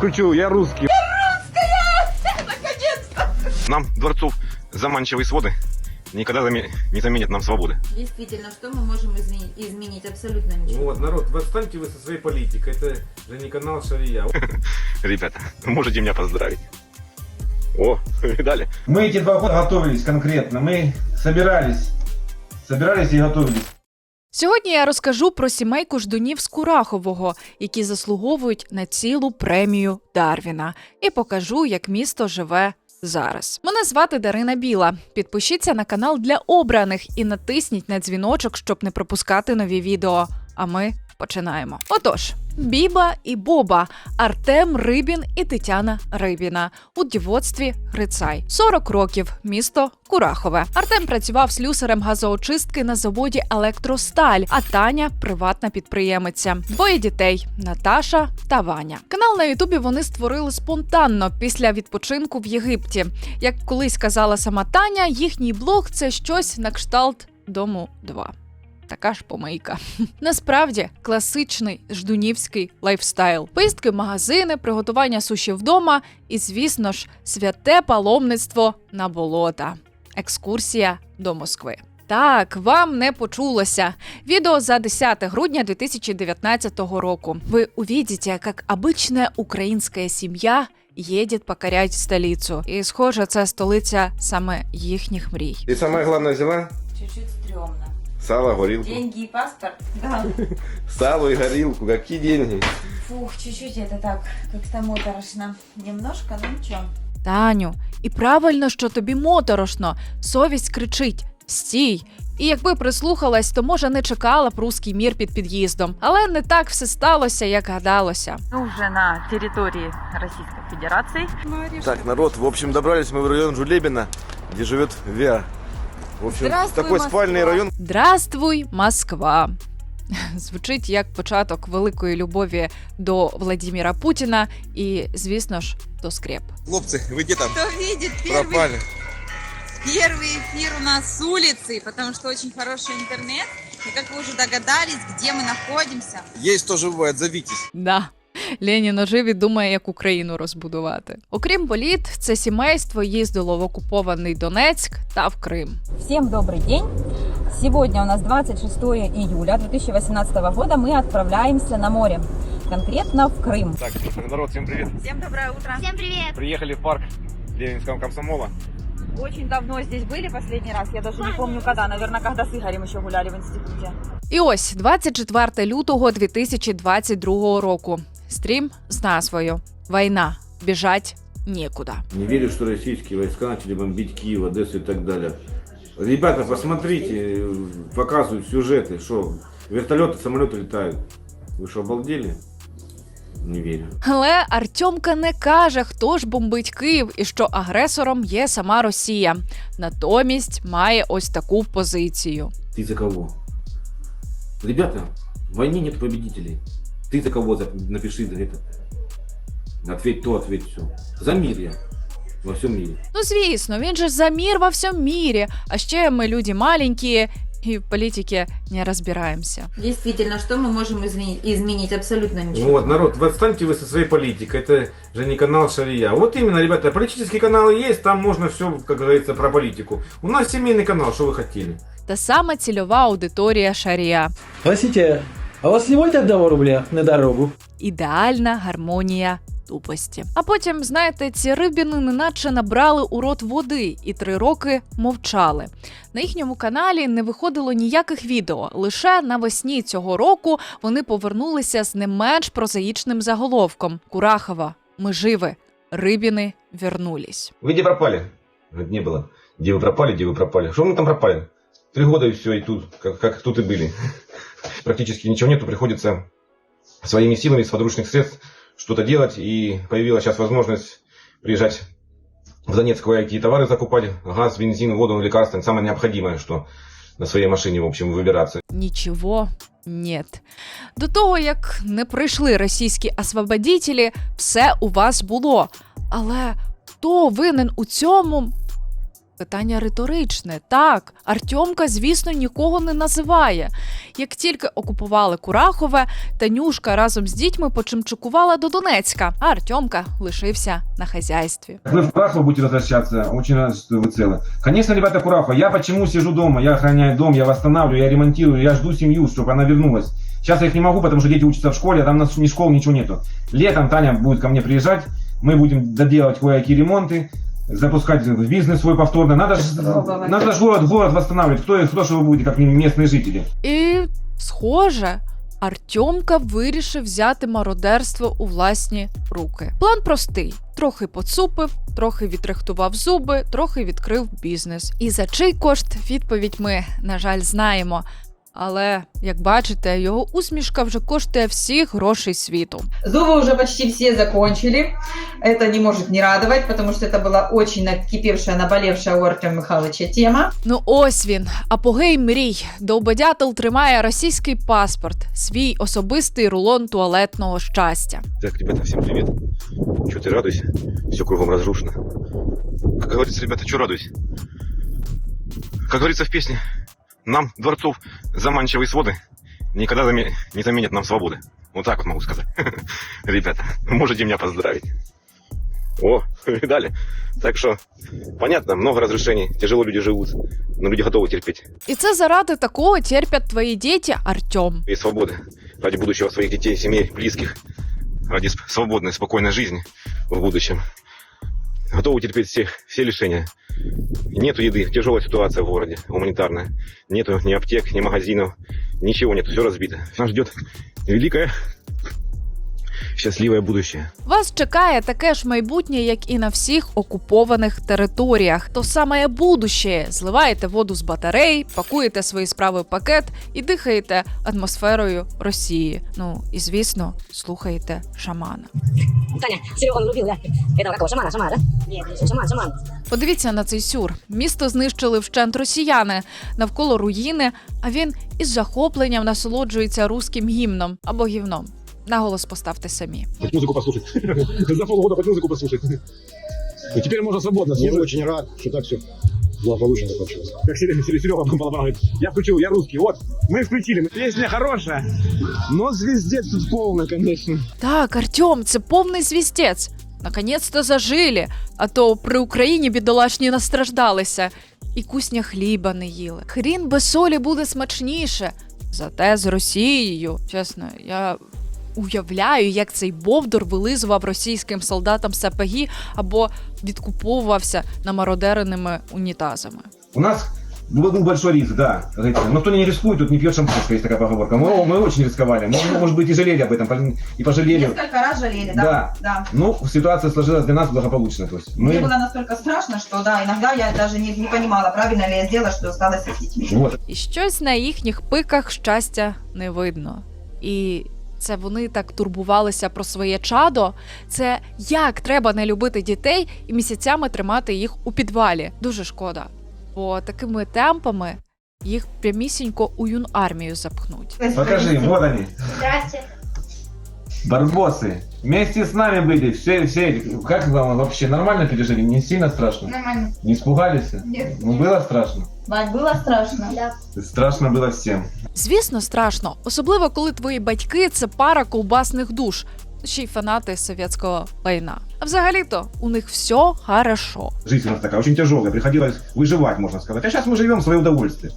Кручу, я русский. Нам дворцов заманчивые своды никогда заме- не заменят нам свободы. Действительно, что мы можем изменить? Изменить абсолютно ничего. Вот, народ, отстаньте вы со своей политикой. Это же не канал Шария. Ребята, можете меня поздравить. О, видали? Мы эти два года готовились конкретно. Мы собирались. Собирались и готовились. Сьогодні я розкажу про сімейку ждунів з Курахового, які заслуговують на цілу премію Дарвіна, і покажу, як місто живе зараз. Мене звати Дарина Біла. Підпишіться на канал для обраних і натисніть на дзвіночок, щоб не пропускати нові відео. А ми починаємо. Отож. Біба і Боба, Артем Рибін і Тетяна Рибіна у дівоцтві Грицай. 40 років, місто Курахове. Артем працював слюсарем газоочистки на заводі Електросталь, а Таня приватна підприємиця. Двоє дітей Наташа та Ваня. Канал на Ютубі вони створили спонтанно після відпочинку в Єгипті. Як колись казала сама Таня, їхній блог це щось на кшталт дому 2. Така ж помийка. Насправді класичний ждунівський лайфстайл: поїздки в магазини, приготування суші вдома і, звісно ж, святе паломництво на болота. Екскурсія до Москви. Так, вам не почулося. Відео за 10 грудня 2019 року. Ви увидите, як обична українська сім'я їде покорять столицю. І, схоже, це столиця саме їхніх мрій. И самое главное взяла Чуть-чуть стрёмно. сало, горилку. Деньги и паспорт? Да. Сало и горилку. Какие деньги? Фух, чуть-чуть это так, как-то моторошно. Немножко, ну ничего. Таню, і правильно, що тобі моторошно. Совість кричить: стій. І якби прислухалась, то може не чекала б руський мір під під'їздом. Але не так все сталося, як гадалося. Мы уже на территории Российской Федерации. Так, народ, в общем, добрались мы в район Жулебина, где живет Вера. В общем, Здравствуй, такой Москва. спальный район. Здравствуй, Москва. Звучить як початок великої любові до Владіміра Путіна і, звісно ж, до скреп. Хлопцы, вы где там? Кто видит первый, Пропали. первый эфир у нас с улицы, потому что очень хороший интернет. И как вы уже догадались, где мы находимся. Есть кто живой, отзовитесь. Да. Ленін ожив і думає, як Україну розбудувати. Окрім боліт, це сімейство їздило в окупований Донецьк та в Крим. Всем добрый день! Сегодня у нас 26 июля 2018 года. Мы отправляемся на море, конкретно в Крым. Так, народ, всем привет. Всем доброе утро. Всем привет! Приехали в парк Ленинского комсомола. Очень давно здесь были последний раз. Я даже не помню когда. Наверное, когда с Игорем еще гуляли в институте. І ось 24 лютого 2022 року. Стрім з назвою Війна. Біжать нікуди. Не верю, что российские войска начали бомбить Киев, Одессу и так далее. Ребята, посмотрите, показывают сюжеты, что вертолеты, самолеты летают. Вы что, обалдели? Не верю. Але Артемка не каже, хто ж бомбить Київ і що агресором є сама Росія. Натомість має ось таку позицію. Ты за кого? Ребята, в войне нет победителей. Ты за кого? За- Напиши за это. Ответь то, ответь все. За мир я. Во всем мире. Ну, звісно, він же за мир во всьому мірі. А ще ми люди маленькі і в політиці не розбираємося. Действительно, что мы можем изменить? Изменить абсолютно ничего. Вот, народ, вы отстаньте вы со своей политикой. Это же не канал Шария. Вот именно, ребята, политические каналы есть, там можно все, как говорится, про политику. У нас семейный канал, что вы хотели? Та сама цільова аудиторія Шарія. Простите, а у вас не будет 1 рубля на дорогу? Ідеальна гармонія тупості. А потім, знаєте, ці рибіни неначе набрали у рот води і три роки мовчали. На їхньому каналі не виходило ніяких відео. Лише навесні цього року вони повернулися з не менш прозаїчним заголовком: Курахова, ми живі, рибіни вернулись. Вы где пропали? Говорит, не было. Где вы пропали, где вы пропали? Что мы там пропали? Три года и все, и тут, как, как тут и были. Практически ничего нету, приходится своими силами, с подручных средств что-то делать. И появилась сейчас возможность приезжать в Донецк, какие товары закупать, газ, бензин, воду, лекарства, самое необходимое, что на своей машине, в общем, выбираться. Нічого нет. До того, як не прийшли російські освободітелі, все у вас було. Але хто винен у цьому? Питання риторичне. Так, Артемка, звісно, нікого не називає. Як тільки окупували Курахове, Танюшка разом з дітьми почимчикувала до Донецька, а Артемка лишився на хазяйстві. Вы в Курахово будете возвращаться, очень рад, что вы целы. Конечно, ребята, Курахово, я почему сижу дома, я охраняю дом, я восстанавливаю, я ремонтирую, я жду семью, чтобы она вернулась. Сейчас я их не могу, потому что дети учатся в школе, а там у нас ни школ, ничего нету. Летом Таня будет ко мне приезжать, мы будем доделать кое-какие ремонты, запускать в бизнес свой повторно. Надо же надо ж город, город восстанавливать. Кто, кто же вы будете, как не местные жители? І, схоже, Артемка вирішив взяти мародерство у власні руки. План простий: трохи поцупив, трохи відрихтував зуби, трохи відкрив бізнес. І за чий кошт відповідь ми, на жаль, знаємо. Але як бачите, його усмішка вже коштує всіх грошей світу. Зубы уже почти все закончили. Это не может не радовать, потому что это была очень накипевшая, наболевшая у Артема Михайловича тема. Ну ось він, апогей мрій. Довбодятел тримає російський паспорт, свій особистий рулон туалетного щастя. Так, ребята, всем привет. Че ты радуйся? Все кругом разрушено. Как говорится, ребята, что радуйся? Как говорится в песне, нам, дворцов, заманчивые своды никогда заме- не заменят нам свободы. Вот так вот могу сказать. Ребята, можете меня поздравить. О, видали? Так что, понятно, много разрушений, тяжело люди живут, но люди готовы терпеть. І це заради такого терпять твої діти, Артем. И свободы ради будущего своих детей, семей, близких, ради сп- свободной, спокойной жизни в будущем. Готовы терпеть все, все лишения. Нету еды, тяжелая ситуация в городе, гуманитарная. Нету ни аптек, ни магазинов, ничего нет, все разбито. Нас ждет великое, счастливое будущее. Вас чекає таке ж майбутнє, як і на всіх окупованих територіях. То саме будуще. Зливаєте воду з батарей, пакуєте свої справи в пакет і дихаєте атмосферою Росії. Ну і звісно, слухаєте шамана. Таня, Серега да? Этого какого? Шамана, шамана, да? Нет, шаман, шаман. Подивіться на цей сюр. Місто знищили вщент росіяни навколо руїни. А він із захопленням насолоджується руським гімном або гівном. Наголос поставте самі. Хоть музыку послушать. За полгода хоть музыку послушать. И теперь можно свободно Я очень рад, что так все благополучно закончилось. Как Серега, Серега говорит, я включил, я русский. Вот, мы включили. Песня хорошая, но звездец тут полный, конечно. Так, Артем, це повний звістець. Наконець-то зажили, а то при Україні бідолашні настраждалися. І кусня хліба не їли. Хрін без солі буде смачніше. Зате з Росією, чесно, я уявляю, як цей Бовдор вилизував російським солдатам сапоги або відкуповувався намародереними унітазами. У нас был был большой риск, да. как говорится. Но кто не рискует, тут не пьет шампанское, есть такая поговорка. Мы, мы очень рисковали. Мы, может быть, и жалели об этом, и пожалели. Несколько раз жалели, да, да. да. Ну, ситуация сложилась для нас благополучно. То есть Мне мы... было настолько страшно, что да, иногда я даже не, не понимала, правильно ли я сделала, что осталась с детьми. Вот. І щось на їхніх пиках щастя не видно. І це вони так турбувалися про своє чадо. Це як треба не любити дітей і місяцями тримати їх у підвалі. Дуже шкода. Бо такими темпами їх прямісінько у юнармію запхнуть. Покажи, вот вони. Здрасте. барбосы. Вместе с нами были. Все, все. Как вам вообще нормально пережили? Не сильно страшно? Нормально. Не испугались? Нет. Ну, было страшно. Вань, было страшно? Да. Страшно было всем. Звісно, страшно, особливо коли твої батьки це пара ковбасних душ, ще й фанати совєтського лайна. А взагалі-то у них все хорошо. Жизнь у нас такая очень тяжелая. Приходилось выживать, можно сказать. А сейчас мы живем в свое удовольствие.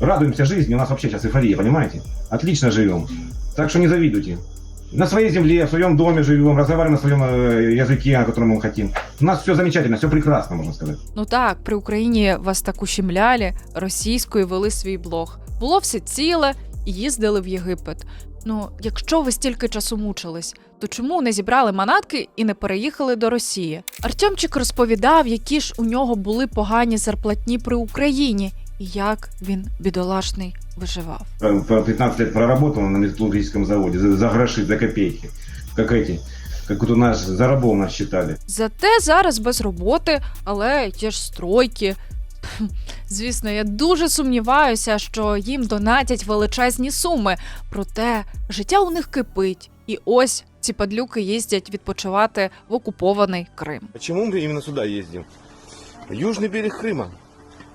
Радуемся жизни. У нас вообще сейчас эйфория, понимаете? Отлично живем. Так что не завидуйте. На своей земле, в своем доме живем, разговариваем на своем э, языке, о котором мы хотим. У нас все замечательно, все прекрасно, можно сказать. Ну так, при Україні вас так ущемляли, російською вели свій блог. Було все ціле і їздили в Єгипет. Ну, якщо ви стільки часу мучились, то чому не зібрали манатки і не переїхали до Росії? Артемчик розповідав, які ж у нього були погані зарплатні при Україні, і як він бідолашний виживав. Э, По 15 лет проработал на металлургическом заводе за, за гроши, за копейки. Как эти, как вот у нас за рабов нас считали. Зате зараз без роботи, але є ж стройки. Хм, Звісно, я дуже сумніваюся, що їм донатять величезні суми. Проте життя у них кипить. І ось ці падлюки їздять відпочивати в окупований Крим. Почему мы именно сюда ездим? Южный берег Крыма.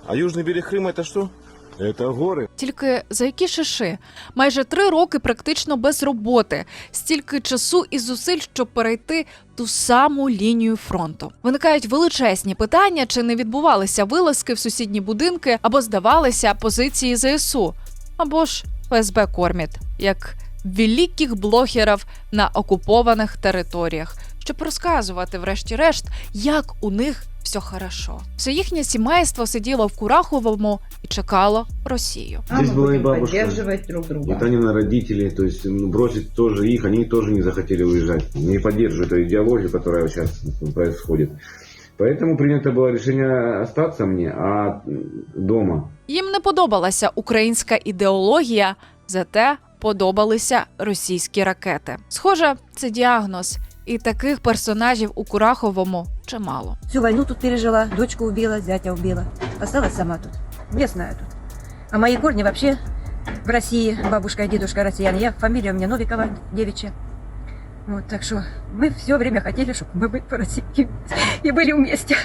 А южный берег Крыма это что? Это горы. Тільки за які шиши? Майже три роки практично без роботи, стільки часу і зусиль, щоб перейти ту саму лінію фронту. Виникають величезні питання, чи не відбувалися вилазки в сусідні будинки, або здавалися позиції ЗСУ, або ж ФСБ кормять, як великих блогерів на окупованих територіях, щоб розказувати, врешті-решт, як у них все хорошо. Все їхнє сімейство сиділо в Кураховому і чекало Росію. Здесь была и бабушка. поддерживать друг друга. И Танина родители, то есть ну, бросить тоже их, они тоже не захотели уезжать. Не поддерживают эту идеологию, которая сейчас происходит. Поэтому принято было решение остаться мне, а дома. Їм не подобалася українська ідеологія, зате подобалися російські ракети. Схоже, це діагноз, і таких персонажів у Кураховому чимало. Всю войну тут пережила, дочку убила, зятя убила. Осталась сама тут, местная тут. А мои корни вообще в России. Бабушка и дедушка россияне. Я, фамилия у меня Новикова, девичья. Вот, так что мы все время хотели, чтобы мы были по России и были вместе.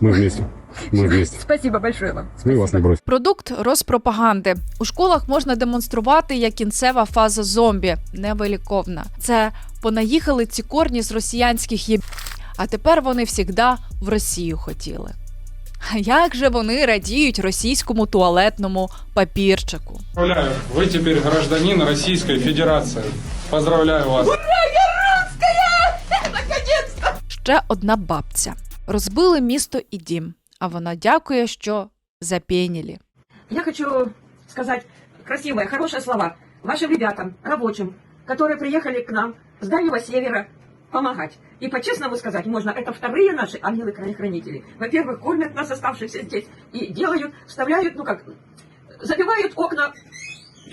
Мы вместе. Мы вместе. Спасибо большое вам. Мы вас не бросим. Продукт розпропаганди у школах можна демонструвати як кінцева фаза зомбі, невиліковна. Це понаїхали ці корні з росіянських є. А тепер вони всігда в Росію хотіли. А як же вони радіють російському туалетному папірчику? Поздравляю, вы теперь гражданин Российской Федерации. Поздравляю вас. Ще одна бабця. Розбили місто і дім, а вона дякує, що запєнілі. Я хочу сказать красивые, хорошие слова вашим ребятам, рабочим, которые приехали к нам с Дальнего Севера помогать. И по-честному сказать можно, это вторые наши ангелы-хранители. Во-первых, кормят нас оставшихся здесь и делают, вставляют, ну как, забивают окна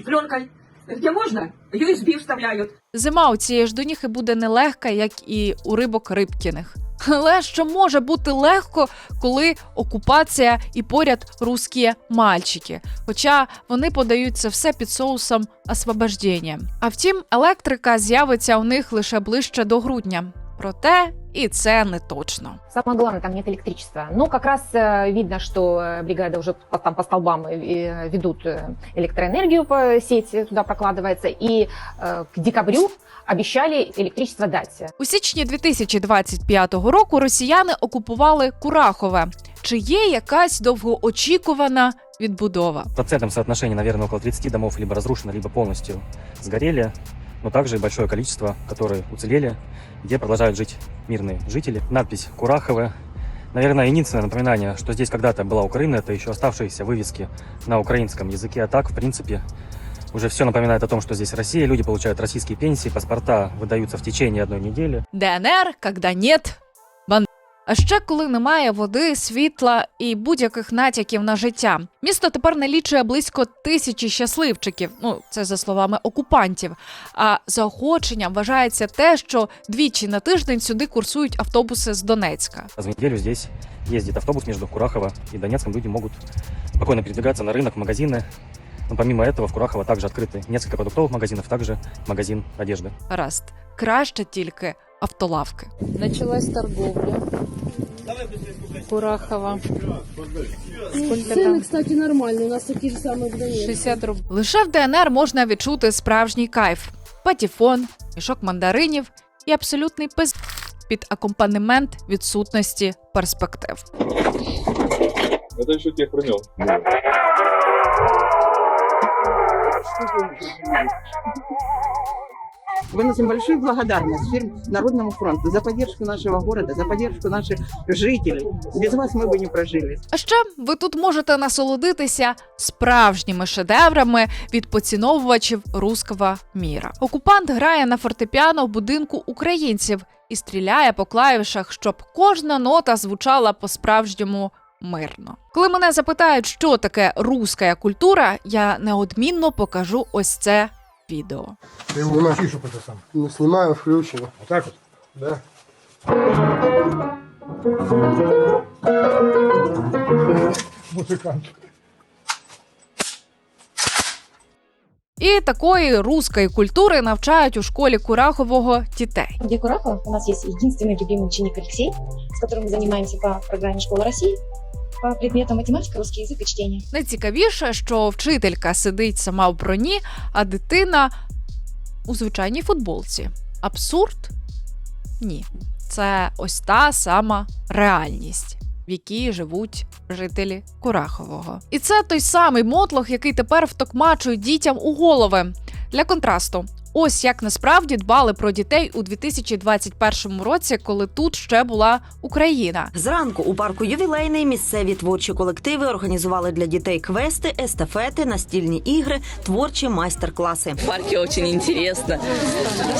пленкой. Где можно, USB вставляют. Зима у цієї ж доніхи буде нелегка, як і у рибок Рибкіних. Але що може бути легко, коли окупація і поряд русські мальчики? Хоча вони подають це все під соусом освобождення. А втім, електрика з'явиться у них лише ближче до грудня. Проте і це не точно. Самое главное, там нет электричества. Но как раз э, видно, что э, бригада уже по, там, по столбам э, ведут э, электроэнергию по сети, туда прокладывается. И э, к декабрю обещали электричество дать. У січні 2025 року росіяни окупували Курахове. Чи є якась довгоочікувана відбудова? В процентном соотношении, наверное, около 30 домов либо разрушено, либо полностью сгорели, Но также большое количество, которые уцелели, где продолжают жить мирные жители. Надпись «Кураховы». Наверное, единственное напоминание, что здесь когда-то была Украина, это еще оставшиеся вывески на украинском языке. А так, в принципе, уже все напоминает о том, что здесь Россия, люди получают российские пенсии, паспорта выдаются в течение одной недели. ДНР, когда нет. А ще коли немає води, світла і будь-яких натяків на життя. Місто тепер налічує близько тисячі щасливчиків. Ну це за словами окупантів. А заохоченням вважається те, що двічі на тиждень сюди курсують автобуси з Донецька. Раз в неделю здесь ездит автобус между Курахово и Донецком. Люди могут спокойно передвигаться на рынок, в магазины. Но помимо этого в Курахово также открыты несколько продуктовых магазинов, также магазин одежды. Гаразд, краще тільки автолавки. Началась торговля. Курахова. Сколько Цены, там? кстати, нормальные. У нас такие же самые в Донецке. 60 рублей. Лише в ДНР можна відчути справжній кайф: патіфон, мішок мандаринів і абсолютний пиз під акомпанемент відсутності перспектив. Это еще тех времен. Выносим большую благодарность фирм Народному фронту за поддержку нашего города, за поддержку наших жителей. Без вас мы бы не прожили. А ще ви тут можете насолодитися справжніми шедеврами від поціновувачів руского міра. Окупант грає на фортепіано в будинку українців і стріляє по клавішах, щоб кожна нота звучала по-справжньому мирно. Коли мене запитають, що таке руська культура, я неодмінно покажу ось це відео. Ты его на фишу это сам. Ну, снимаю, включено. Вот так вот? Да. Музыкант. І такої руської культури навчають у школі Курахового дітей. Где Курахова у нас есть единственный любимый ученик Алексей, с которым мы занимаемся по программе «Школа России». по предметам математика, русский язык и чтение. Найцікавіше, що вчителька сидить сама в броні, а дитина у звичайній футболці. Абсурд? Ні. Це ось та сама реальність. В якій живуть жителі Курахового, і це той самий мотлох, який тепер втокмачують дітям у голови. Для контрасту, ось як насправді дбали про дітей у 2021 році, коли тут ще була Україна. Зранку у парку ювілейний місцеві творчі колективи організували для дітей квести, естафети, настільні ігри, творчі майстер-класи. В парке очень интересно.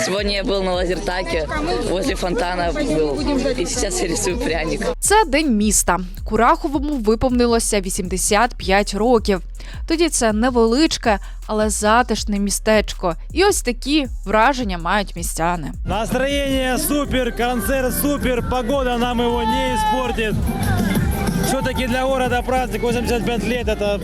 Сегодня я был на лазертаке, возле фонтана был, и сейчас я рисую пряник. Це день міста. Кураховому виповнилося 85 років. Тоді це невеличке, але затишне містечко. І ось такі враження мають містяни. Настроение супер, концерт супер, погода нам его не испортит. Все-таки для города праздник 85 лет это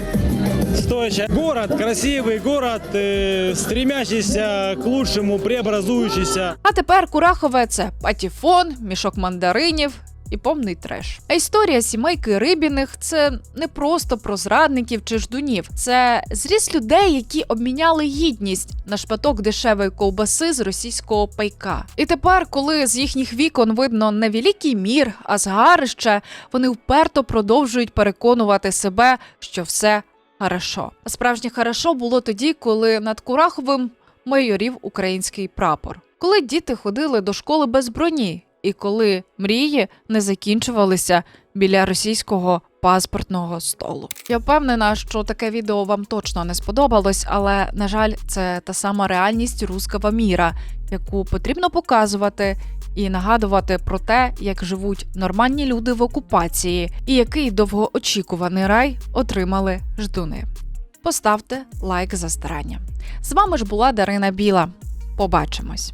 стоящее. Город красивый, город э, стремящийся к лучшему, преобразующийся. А тепер Курахове це патіфон, мішок мандаринів. і повний треш. А історія сімейки Рибіних це не просто про зрадників чи ждунів, це зріс людей, які обміняли гідність на шпаток дешевої ковбаси з російського пайка. І тепер, коли з їхніх вікон видно не великий мір, а згарище, вони вперто продовжують переконувати себе, що все хорошо. А справжнє хорошо було тоді, коли над Кураховим майорів український прапор, коли діти ходили до школи без броні. І коли мрії не закінчувалися біля російського паспортного столу. Я впевнена, що таке відео вам точно не сподобалось, але на жаль, це та сама реальність руского міра, яку потрібно показувати і нагадувати про те, як живуть нормальні люди в окупації, і який довгоочікуваний рай отримали ждуни. Поставте лайк за старання. З вами ж була Дарина Біла. Побачимось.